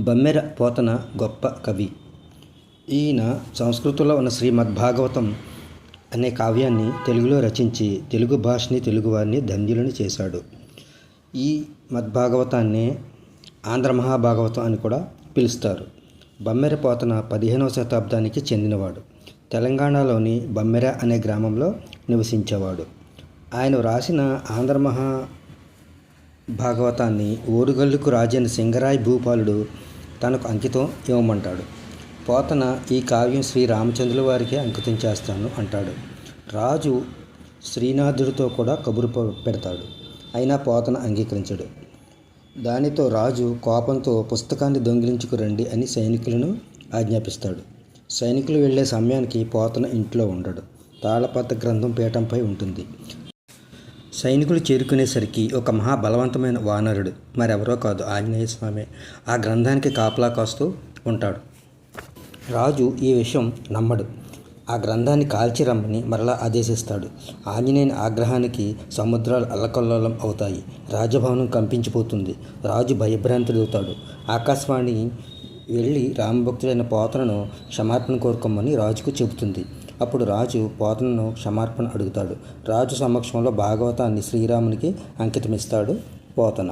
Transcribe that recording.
బమ్మెర పోతన గొప్ప కవి. ఈయన సంస్కృతంలో ఉన్న శ్రీమద్భాగవతం అనే కావ్యాన్ని తెలుగులో రచించి తెలుగు భాషని తెలుగువారిని ధన్యులను చేశాడు. ఈ మద్భాగవతాన్ని ఆంధ్ర మహాభాగవతం అని కూడా పిలుస్తారు. బమ్మెర పోతన పదిహేనవ శతాబ్దానికి చెందినవాడు. తెలంగాణలోని బమ్మెర అనే గ్రామంలో నివసించేవాడు. ఆయన వ్రాసిన ఆంధ్ర మహా భాగవతాన్ని ఓరుగల్లుకు రాజైన సింగరాయ్ భూపాలుడు తనకు అంకితం ఇవ్వమంటాడు. పోతన ఈ కావ్యం శ్రీ రామచంద్రుల వారికి అంకితం చేస్తాను అంటాడు. రాజు శ్రీనాథుడితో కూడా కబురు పెడతాడు. అయినా పోతన అంగీకరించడు. దానితో రాజు కోపంతో పుస్తకాన్ని దొంగిలించుకు రండి అని సైనికులను ఆజ్ఞాపిస్తాడు. సైనికులు వెళ్ళే సమయానికి పోతన ఇంట్లో ఉండడు. తాళపత్ర గ్రంథం పీఠంపై ఉంటుంది. సైనికులు చేరుకునేసరికి ఒక మహాబలవంతమైన వానరుడు. మరెవరో కాదు ఆంజనేయ స్వామి. ఆ గ్రంథానికి కాపలా కాస్తూ ఉంటాడు. రాజు ఈ విషయం నమ్మడు. ఆ గ్రంథాన్ని కాల్చి రమ్మని మరలా ఆదేశిస్తాడు. ఆంజనేయుని ఆగ్రహానికి సముద్రాలు అల్లకల్లోలం అవుతాయి. రాజభవనం కంపించిపోతుంది. రాజు భయభ్రాంతుడవుతాడు. ఆకాశవాణి వెళ్ళి రామభక్తుడైన పోతలను క్షమార్పణ కోరుకోమని రాజుకు చెబుతుంది. అప్పుడు రాజు పోతనను క్షమార్పణ అడుగుతాడు. రాజు సమక్షంలో భాగవతాన్ని శ్రీరామునికి అంకితమిస్తాడు పోతన.